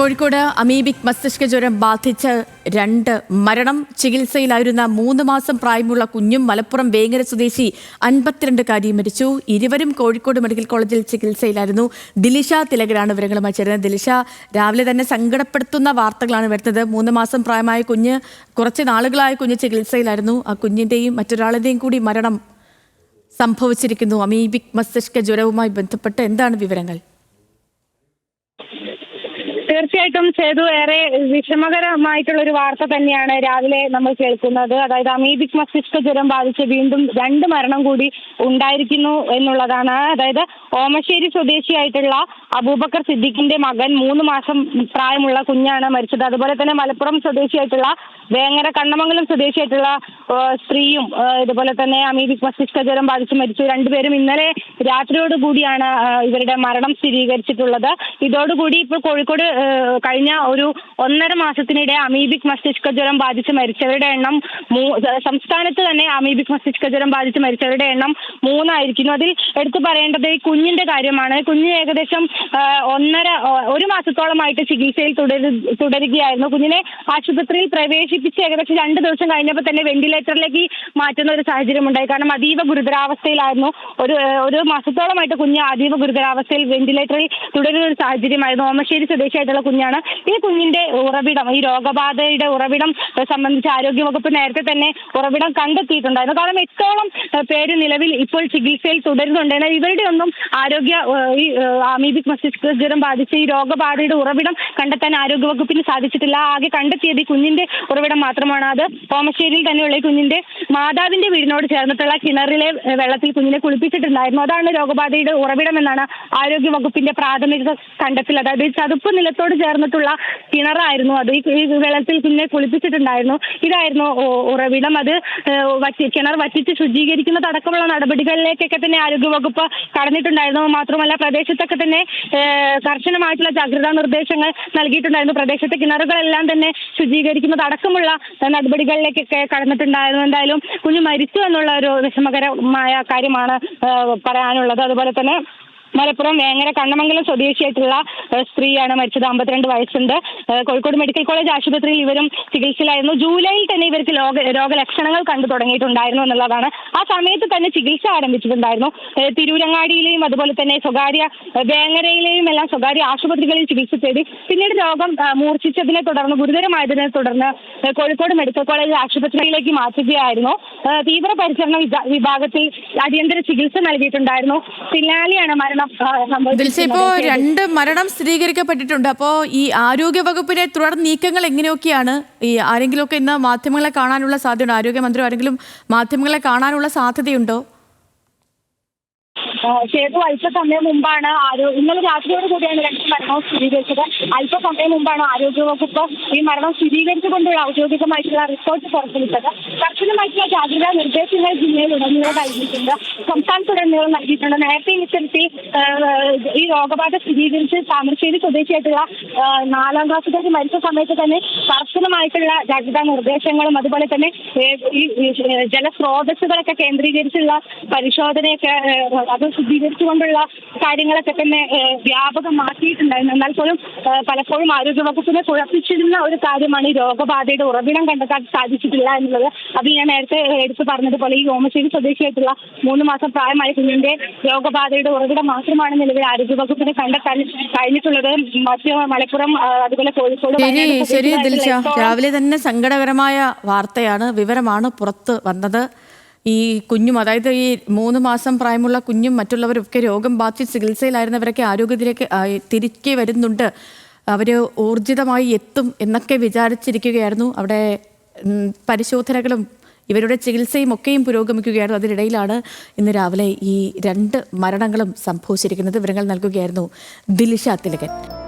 Kozhikode amoebic മസ്തിഷ്ക ജ്വരം ബാധിച്ച് രണ്ട് മരണം. ചികിത്സയിലായിരുന്ന മൂന്ന് മാസം പ്രായമുള്ള കുഞ്ഞും മലപ്പുറം വേങ്ങര സ്വദേശി അൻപത്തിരണ്ടുകാരിയും മരിച്ചു. ഇരുവരും കോഴിക്കോട് മെഡിക്കൽ കോളേജിൽ ചികിത്സയിലായിരുന്നു. ദിലിഷ തിലകരാണ് വിവരങ്ങളുമായി ചേരുന്നത്. ദിലിഷ രാവിലെ തന്നെ സങ്കടപ്പെടുത്തുന്ന വാർത്തകളാണ് വരുന്നത്. മൂന്ന് മാസം പ്രായമായ കുഞ്ഞ് കുറച്ച് നാളുകളായ കുഞ്ഞ് ചികിത്സയിലായിരുന്നു. ആ കുഞ്ഞിന്റെയും മറ്റൊരാളുടെയും കൂടി മരണം സംഭവിച്ചിരിക്കുന്നു. അമീബിക് മസ്തിഷ്ക ജ്വരവുമായി ബന്ധപ്പെട്ട് എന്താണ് വിവരങ്ങൾ? തീർച്ചയായിട്ടും സേതു ഏറെ വിഷമകരമായിട്ടുള്ള ഒരു വാർത്ത തന്നെയാണ് രാവിലെ നമ്മൾ കേൾക്കുന്നത്. അതായത് അമീബിക് മസ്തിഷ്ക ജ്വരം ബാധിച്ച് വീണ്ടും രണ്ട് മരണം കൂടി ഉണ്ടായിരിക്കുന്നു എന്നുള്ളതാണ്. അതായത് ഓമശ്ശേരി സ്വദേശിയായിട്ടുള്ള അബൂബക്കർ സിദ്ദിഖിന്റെ മകൻ മൂന്ന് മാസം പ്രായമുള്ള കുഞ്ഞാണ് മരിച്ചത്. അതുപോലെ തന്നെ മലപ്പുറം സ്വദേശിയായിട്ടുള്ള വേങ്ങര കണ്ണമംഗലം സ്വദേശിയായിട്ടുള്ള സ്ത്രീയും ഇതുപോലെ തന്നെ അമീബിക് മസ്തിഷ്ക ജ്വരം ബാധിച്ച് മരിച്ചു. രണ്ടുപേരും ഇന്നലെ രാത്രിയോട് കൂടിയാണ് ഇവരുടെ മരണം സ്ഥിരീകരിച്ചിട്ടുള്ളത്. ഇതോടുകൂടി ഇപ്പോൾ കോഴിക്കോട് കഴിഞ്ഞ ഒരു ഒന്നര മാസത്തിനിടെ അമീബിക് മസ്തിഷ്ക ജ്വരം ബാധിച്ച് മരിച്ചവരുടെ എണ്ണം സംസ്ഥാനത്ത് തന്നെ അമീബിക് മസ്തിഷ്ക ജ്വരം ബാധിച്ച് മരിച്ചവരുടെ എണ്ണം മൂന്നായിരിക്കുന്നു. അതിൽ എടുത്തു പറയേണ്ടത് ഈ കുഞ്ഞിന്റെ കാര്യമാണ്. കുഞ്ഞ് ഏകദേശം ഒന്നര ഒരു മാസത്തോളമായിട്ട് ചികിത്സയിൽ തുടരു തുടരുകയായിരുന്നു. കുഞ്ഞിനെ ആശുപത്രിയിൽ പ്രവേശിപ്പിച്ച് ഏകദേശം രണ്ട് ദിവസം കഴിഞ്ഞപ്പോൾ തന്നെ വെന്റിലേറ്ററിലേക്ക് മാറ്റുന്ന ഒരു സാഹചര്യം ഉണ്ടായി കാരണം അതീവ ഗുരുതരാവസ്ഥയിലായിരുന്നു. ഒരു ഒരു മാസത്തോളമായിട്ട് കുഞ്ഞ് അതീവ ഗുരുതരാവസ്ഥയിൽ വെന്റിലേറ്ററിൽ തുടരുന്ന ഒരു സാഹചര്യമായിരുന്നു. ഓമശ്ശേരി സ്വദേശിയായിട്ടുള്ള കുഞ്ഞാണ്. ഈ കുഞ്ഞിന്റെ ഉറവിടം ഈ രോഗബാധയുടെ ഉറവിടം സംബന്ധിച്ച് ആരോഗ്യവകുപ്പ് നേരത്തെ തന്നെ ഉറവിടം കണ്ടെത്തിയിട്ടുണ്ടായിരുന്നു. കാരണം എട്ടോളം പേര് നിലവിൽ ഇപ്പോൾ ചികിത്സയിൽ തുടരുന്നുണ്ട്. ഇവരുടെ ഒന്നും ആരോഗ്യ ഈ അമീബിക് മസ്തിഷ്ക ജ്വരം ബാധിച്ച ഈ രോഗബാധയുടെ ഉറവിടം കണ്ടെത്താൻ ആരോഗ്യവകുപ്പിന് സാധിച്ചിട്ടില്ല. ആകെ കണ്ടെത്തിയത് ഈ കുഞ്ഞിന്റെ ഉറവിടം മാത്രമാണ് അത്. ഓമശ്ശേരിയിൽ തന്നെയുള്ള ഈ കുഞ്ഞിന്റെ മാതാവിന്റെ വീടിനോട് ചേർന്നിട്ടുള്ള കിണറിലെ വെള്ളത്തിൽ കുഞ്ഞിനെ കുളിപ്പിച്ചിട്ടുണ്ടായിരുന്നു. അതാണ് രോഗബാധയുടെ ഉറവിടം എന്നാണ് ആരോഗ്യ വകുപ്പിന്റെ പ്രാഥമിക കണ്ടെത്തൽ. അതായത് ചതുപ്പ് നിലത്തോട് ചേർന്നിട്ടുള്ള കിണറായിരുന്നു അത്. ഈ വെള്ളത്തിൽ കുഞ്ഞിനെ കുളിപ്പിച്ചിട്ടുണ്ടായിരുന്നു. ഇതായിരുന്നു ഉറവിടം. അത് കിണർ വറ്റിച്ച് ശുചീകരിക്കുന്നതടക്കമുള്ള നടപടികളിലേക്കൊക്കെ തന്നെ ആരോഗ്യ വകുപ്പ് കടന്നിട്ടുണ്ടായിരുന്നു. മാത്രമല്ല പ്രദേശത്തൊക്കെ തന്നെ കർശനമായിട്ടുള്ള ജാഗ്രതാ നിർദ്ദേശങ്ങൾ നൽകിയിട്ടുണ്ടായിരുന്നു. പ്രദേശത്തെ കിണറുകളെല്ലാം തന്നെ ശുചീകരിക്കുന്നതടക്കമുള്ള നടപടികളിലേക്കൊക്കെ കടന്നിട്ടുണ്ടായിരുന്നു. എന്തായാലും കുഞ്ഞ് മരിച്ചു എന്നുള്ള ഒരു വിഷമകരമായ കാര്യമാണ് പറയാനുള്ളത്. അതുപോലെ തന്നെ മലപ്പുറം വേങ്ങര കണ്ണമംഗലം സ്വദേശിയായിട്ടുള്ള സ്ത്രീയാണ്. മരിച്ചത് അമ്പത്തിരണ്ട് വയസ്സുണ്ട്. കോഴിക്കോട് മെഡിക്കൽ കോളേജ് ആശുപത്രിയിൽ ഇവരും ചികിത്സയിലായിരുന്നു. ജൂലൈയിൽ തന്നെ ഇവർക്ക് ലോക രോഗലക്ഷണങ്ങൾ കണ്ടു തുടങ്ങിയിട്ടുണ്ടായിരുന്നു എന്നുള്ളതാണ്. ആ സമയത്ത് തന്നെ ചികിത്സ ആരംഭിച്ചിട്ടുണ്ടായിരുന്നു. തിരൂരങ്ങാടിയിലെയും അതുപോലെ തന്നെ സ്വകാര്യ വേങ്ങരയിലെയും എല്ലാം സ്വകാര്യ ആശുപത്രികളിൽ ചികിത്സ തേടി പിന്നീട് രോഗം മൂർച്ഛിച്ചതിനെ തുടർന്ന് ഗുരുതരമായതിനെ തുടർന്ന് കോഴിക്കോട് മെഡിക്കൽ കോളേജ് ആശുപത്രിയിലേക്ക് മാറ്റുകയായിരുന്നു. തീവ്ര പരിചരണ വിഭാഗത്തിൽ അടിയന്തര ചികിത്സ നൽകിയിട്ടുണ്ടായിരുന്നു. പിന്നാലെയാണ് മരണം ഇപ്പോ രണ്ട് മരണം സ്ഥിരീകരിക്കപ്പെട്ടിട്ടുണ്ട്. അപ്പോ ഈ ആരോഗ്യ വകുപ്പിന്റെ തുടർ നീക്കങ്ങൾ എങ്ങനെയൊക്കെയാണ്? ഈ ആരെങ്കിലും ഒക്കെ ഇന്ന് മാധ്യമങ്ങളെ കാണാനുള്ള സാധ്യതയുണ്ടോ? ആരോഗ്യമന്ത്രി ആരെങ്കിലും മാധ്യമങ്ങളെ കാണാനുള്ള സാധ്യതയുണ്ടോ? ചെയ്തു അല്പസമയം മുമ്പാണ് ആരോഗ്യ ഇന്നലെ രാത്രിയോട് കൂടിയാണ് രണ്ട് മരണവും സ്ഥിരീകരിച്ചത്. അല്പസമയം മുമ്പാണ് ആരോഗ്യവകുപ്പ് ഈ മരണം സ്ഥിരീകരിച്ചുകൊണ്ടുള്ള ഔദ്യോഗികമായിട്ടുള്ള റിപ്പോർട്ട് പുറത്തുവിട്ടത്. കർശനമായിട്ടുള്ള ജാഗ്രതാ നിർദ്ദേശങ്ങൾ ജില്ലയിൽ ഉടനീളം നൽകിയിട്ടുണ്ട്. സംസ്ഥാനത്തുടനീളം നൽകിയിട്ടുണ്ട്. നേരത്തെ ഇത്തരത്തിൽ ഈ രോഗബാധ സ്ഥിരീകരിച്ച് താമരശ്ശേരി സ്വദേശിയായിട്ടുള്ള നാലാം ക്ലാസ്സുകാരി മരിച്ച സമയത്ത് തന്നെ കർശനമായിട്ടുള്ള ജാഗ്രതാ നിർദ്ദേശങ്ങളും അതുപോലെ തന്നെ ഈ, ജലസ്രോതസ്സുകളൊക്കെ കേന്ദ്രീകരിച്ചുള്ള പരിശോധനയൊക്കെ അത് ശുദ്ധീകരിച്ചുകൊണ്ടുള്ള കാര്യങ്ങളൊക്കെ തന്നെ വ്യാപകമാക്കിയിട്ടുണ്ടായിരുന്നു. എന്നാൽ പോലും പലപ്പോഴും ആരോഗ്യവകുപ്പിനെ കുഴപ്പിച്ചിരുന്ന ഒരു കാര്യമാണ് ഈ രോഗബാധയുടെ ഉറവിടം കണ്ടെത്താൻ സാധിച്ചിട്ടില്ല എന്നുള്ളത്. അത് ഞാൻ നേരത്തെ എടുത്തു പറഞ്ഞതുപോലെ ഈ ഓമശ്ശേരി സ്വദേശിയായിട്ടുള്ള മൂന്ന് മാസം പ്രായമായ കുഞ്ഞിന്റെ രോഗബാധയുടെ ഉറവിടം മാത്രമാണ് നിലവിൽ ആരോഗ്യവകുപ്പിനെ കണ്ടെത്താൻ കഴിഞ്ഞിട്ടുള്ളത്. മറ്റ് മലപ്പുറം അതുപോലെ കോഴിക്കോട് ശരി രാവിലെ തന്നെ സങ്കടകരമായ വാർത്തയാണ് വിവരമാണ് പുറത്ത് വന്നത്. ഈ കുഞ്ഞും അതായത് ഈ മൂന്ന് മാസം പ്രായമുള്ള കുഞ്ഞും മറ്റുള്ളവരൊക്കെ രോഗം ബാധിച്ച് ചികിത്സയിലായിരുന്നവരൊക്കെ ആരോഗ്യത്തിലേക്ക് തിരികെ വരുന്നുണ്ട്. അവർ ഊർജിതമായി എത്തും എന്നൊക്കെ വിചാരിച്ചിരിക്കുകയായിരുന്നു. അവിടെ പരിശോധനകളും ഇവരുടെ ചികിത്സയും ഒക്കെയും പുരോഗമിക്കുകയായിരുന്നു. അതിനിടയിലാണ് ഇന്ന് രാവിലെ ഈ രണ്ട് മരണങ്ങളും സംഭവിച്ചിരിക്കുന്നത്. വിവരങ്ങൾ നൽകുകയായിരുന്നു ദിലിഷ തിലകൻ.